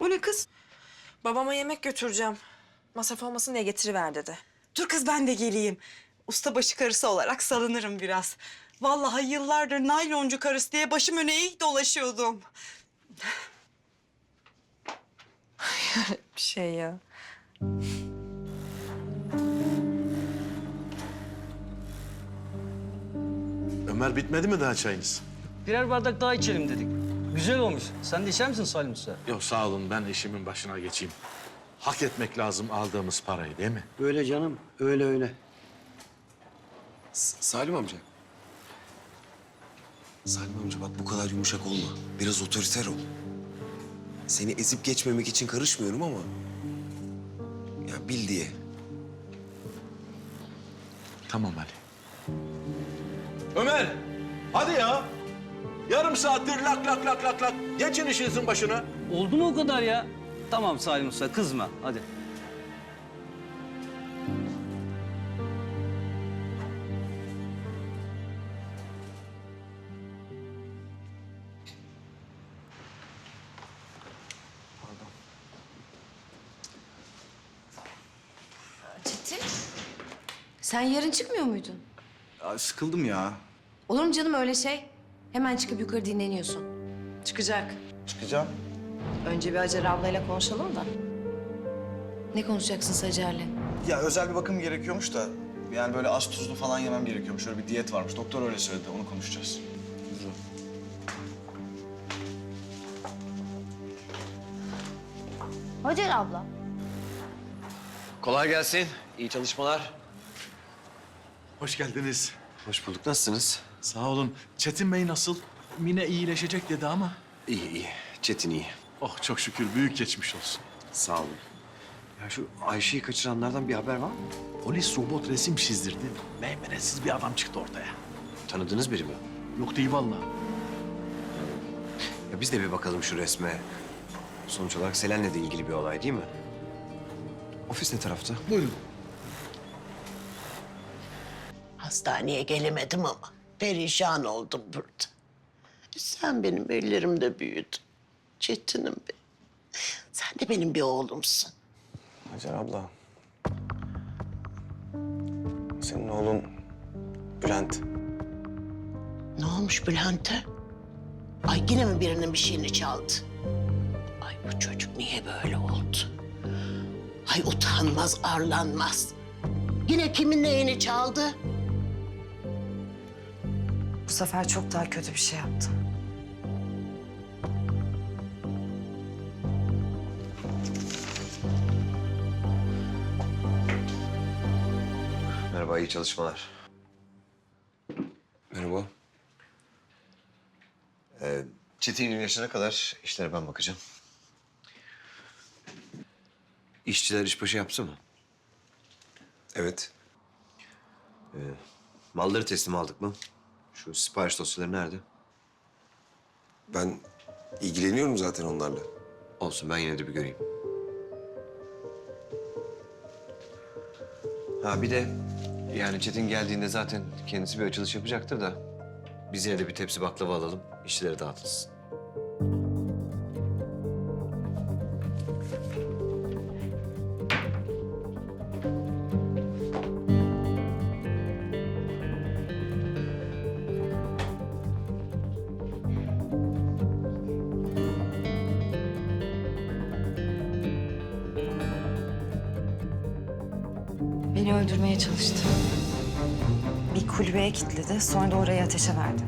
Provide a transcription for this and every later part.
O ne kız? Babama yemek götüreceğim. Masraf olmasın diye getiriver dedi. Dur kız ben de geleyim. Ustabaşı karısı olarak salınırım biraz. Vallahi yıllardır nayloncu karısı diye başım öne eğik dolaşıyordum. Bir şey ya. Ömer bitmedi mi daha çayınız? Birer bardak daha içelim dedik. Güzel olmuş. Sen de içer misin Salim Usta? Yok sağ olun ben işimin başına geçeyim. Hak etmek lazım aldığımız parayı değil mi? Öyle canım, öyle öyle. S- Salim amca. Salim amca bak bu kadar yumuşak olma. Biraz otoriter ol. Seni ezip geçmemek için karışmıyorum ama... Ya bil diye. Tamam Ali. Ömer hadi ya. Yarım saattir lak lak lak lak lak. Geçin işinizin başına. Oldu mu o kadar ya? Tamam Salim Usta kızma hadi. Çetin, sen yarın çıkmıyor muydun? Ya sıkıldım ya. Olur mu canım öyle şey? Hemen çıkıp yukarı dinleniyorsun. Çıkacak. Çıkacağım. Önce bir Hacer ablayla konuşalım da. Ne konuşacaksın Hacer'le? Ya özel bir bakım gerekiyormuş da yani böyle az tuzlu falan yemem gerekiyormuş. Öyle bir diyet varmış. Doktor öyle söyledi. Onu konuşacağız. Hacer abla. Kolay gelsin. İyi çalışmalar. Hoş geldiniz. Hoş bulduk. Nasılsınız? Sağ olun. Çetin Bey nasıl? Mine iyileşecek dedi ama. İyi iyi. Çetin iyi. Oh çok şükür büyük geçmiş olsun. Sağ olun. Ya şu Ayşe'yi kaçıranlardan bir haber var mı? Polis robot resim çizdirdi. Meymenetsiz bir adam çıktı ortaya. Tanıdığınız biri mi? Yok değil vallahi. Ya biz de bir bakalım şu resme. Sonuç olarak Selen'le de ilgili bir olay değil mi? Ofis ne tarafta? Buyurun. Hastaneye gelemedim ama perişan oldum burada. Sen benim ellerimde büyüdün. Çetinim benim. Sen de benim bir oğlumsun. Hacer abla. Senin oğlun Bülent. Ne olmuş Bülent'e? Ay yine mi birinin bir şeyini çaldı? Ay bu çocuk niye böyle oldu? Ay utanmaz, arlanmaz. Yine kimin neyini çaldı? Bu sefer çok daha kötü bir şey yaptım. Merhaba, iyi çalışmalar. Merhaba. Ee, Çetin iyileşene kadar işlere ben bakacağım. İşçiler işbaşı yaptı mı? Evet. Malları teslim aldık mı? Şu sipariş dosyaları nerede? Ben ilgileniyorum zaten onlarla. Olsun ben yine de bir göreyim. Ha bir de yani Çetin geldiğinde zaten kendisi bir açılış yapacaktır da biz yine de bir tepsi baklava alalım, işçilere dağıtılsın. Beni öldürmeye çalıştı. Bir kulübeye kilitledi, sonra da orayı ateşe verdi.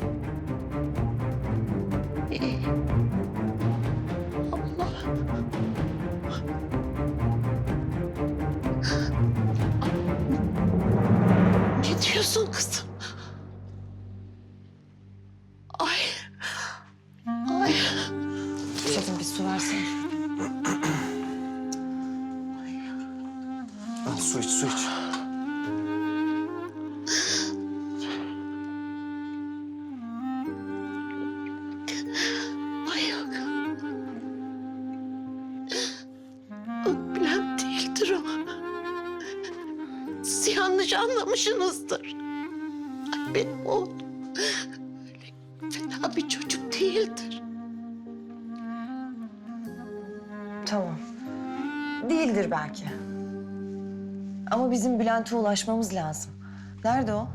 Ne diyorsun kızım? Ay. Ay. Çetin bir su versene. Al su iç, su iç. Yanlış anlamışsınızdır. Ay benim oğlum öyle fena bir çocuk değildir. Tamam. Değildir belki. Ama bizim Bülent'e ulaşmamız lazım. Nerede o?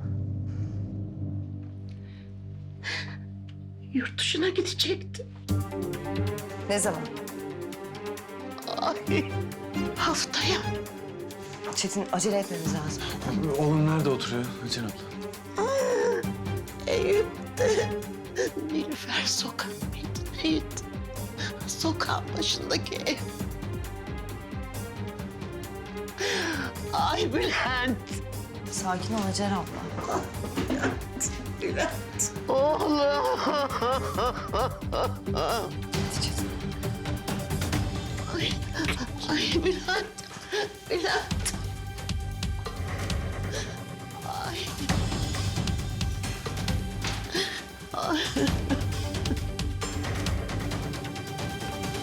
Yurt dışına gidecekti. Ne zaman? Ay haftaya. Çetin acele etmemiz lazım. Oğlum nerede oturuyor Hacer abla? Eyüp'te. Nilüfer sokak mıydı neydi? Sokağın başındaki ev. Ay Bülent. Sakin ol Hacer abla. Bülent. Oğlum. Çetin. Ay, ay Bülent. Bülent.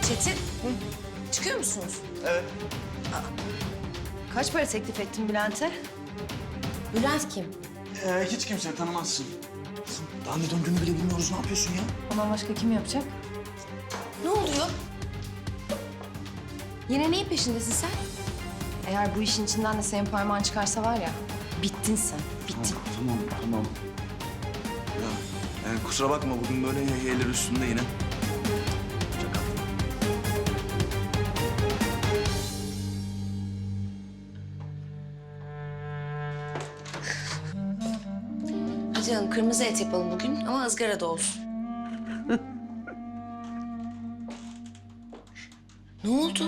Çetin, çıkıyor musunuz? Evet. Kaç para teklif ettin Bülent'e? Bülent kim? Ee, hiç kimse tanımazsın. Kızım daha ne döndüğünü bile bilmiyoruz. Ne yapıyorsun ya? Ondan başka kim yapacak? Ne oluyor? Yine neyin peşindesin sen? Eğer bu işin içinden de senin parmağın çıkarsa var ya, bittin sen, bittin. Tamam, tamam. Ya, yani kusura bakma bugün böyle yeğler üstünde yine. Çakal. Hadi canım kırmızı et yapalım bugün ama ızgara da olsun. ne oldu?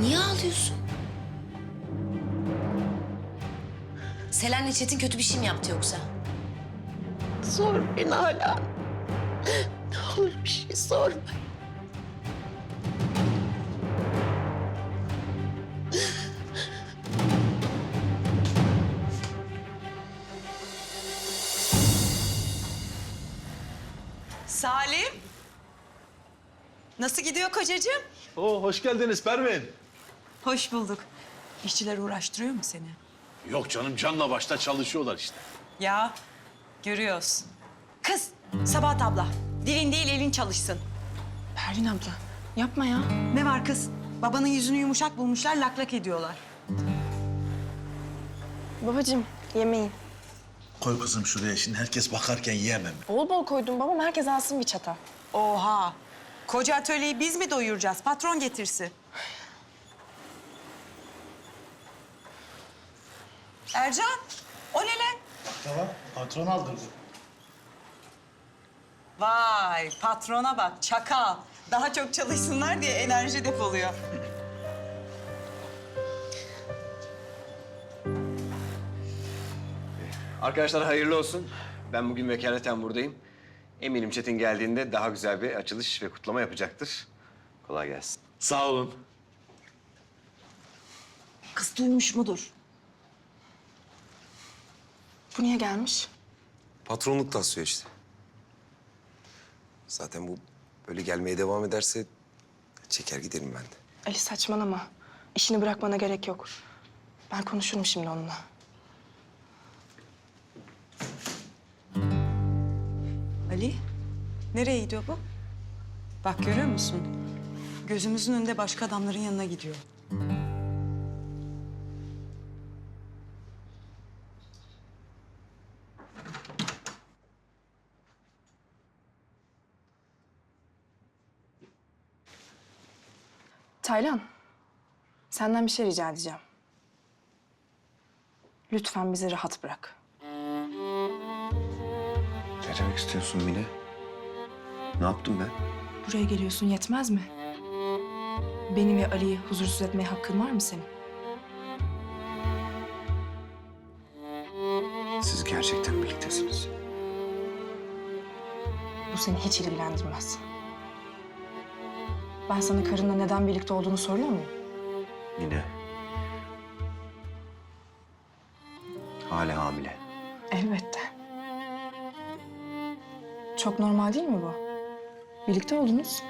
Niye ağlıyorsun? Selen'le Çetin kötü bir şey mi yaptı yoksa? Sormayın hala. Ne olur bir şey sormayın. Salim. Nasıl gidiyor kocacığım? Oo, hoş geldiniz Pervin. Hoş bulduk. İşçiler uğraştırıyor mu seni? Yok canım canla başta çalışıyorlar işte. Ya görüyoruz. Kız Sabahat abla dilin değil elin çalışsın. Pervin abla, yapma ya. Ne var kız? Babanın yüzünü yumuşak bulmuşlar lak lak ediyorlar. Babacığım yemeğin. Koy kızım şuraya şimdi herkes bakarken yiyemem. Bol bol koydum babam herkes alsın bir çata. Oha. Koca atölyeyi biz mi doyuracağız? Patron getirsin. Ercan, o ne lan? Tamam, patron aldırdı. Vay, patrona bak, çakal. Daha çok çalışsınlar diye enerji depoluyor. Arkadaşlar hayırlı olsun. Ben bugün vekaleten buradayım. Eminim Çetin geldiğinde daha güzel bir açılış ve kutlama yapacaktır. Kolay gelsin. Sağ olun. Kız duymuş mudur? Bu niye gelmiş? Patronluk taslıyor işte. Zaten bu böyle gelmeye devam ederse çeker giderim ben de. Ali saçmalama. İşini bırakmana gerek yok. Ben konuşurum şimdi onunla. Ali, nereye gidiyor bu? Bak görüyor musun? Gözümüzün önünde başka adamların yanına gidiyor. Taylan, senden bir şey rica edeceğim. Lütfen bizi rahat bırak. Ne demek istiyorsun Mine? Ne yaptım ben? Buraya geliyorsun yetmez mi? Beni ve Ali'yi huzursuz etmeye hakkın var mı senin? Siz gerçekten birliktesiniz. Bu seni hiç ilgilendirmez. Ben sana karınla neden birlikte olduğunu soruyor muyum? Mine. Hala hamile. Elbette. Çok normal değil mi bu? Birlikte oldunuz.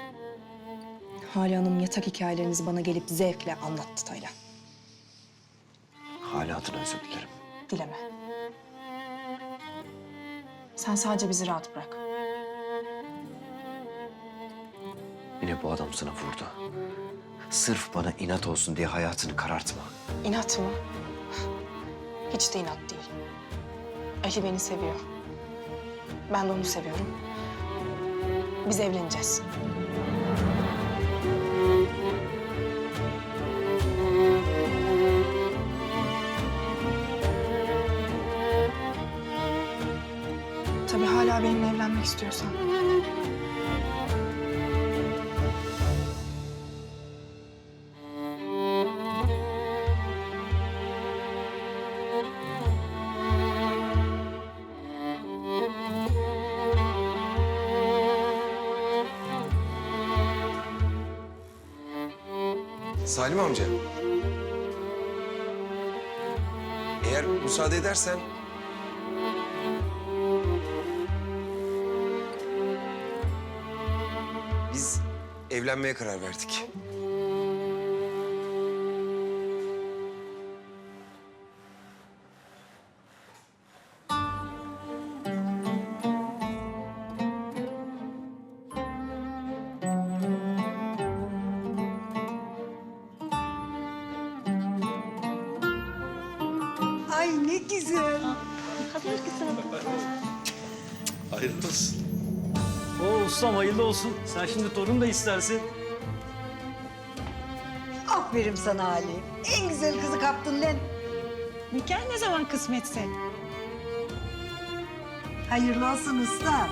Hale Hanım yatak hikayelerinizi bana gelip zevkle anlattı Taylan. Hala adına özür dilerim. Dileme. Sen sadece bizi rahat bırak. Yine bu adam sana vurdu. Sırf bana inat olsun diye hayatını karartma. İnat mı? Hiç de inat değil. Ali beni seviyor. Ben de onu seviyorum. Biz evleneceğiz. Tabii hala benimle evlenmek istiyorsan. Salim amca. Eğer müsaade edersen... Biz evlenmeye karar verdik. Ay ne güzel. Hayırlı olsun. Oo ustam hayırlı olsun. Sen şimdi torun da istersin. Aferin sana Ali. En güzel kızı kaptın lan. Nikah ne zaman kısmetse? Hayırlı olsun usta.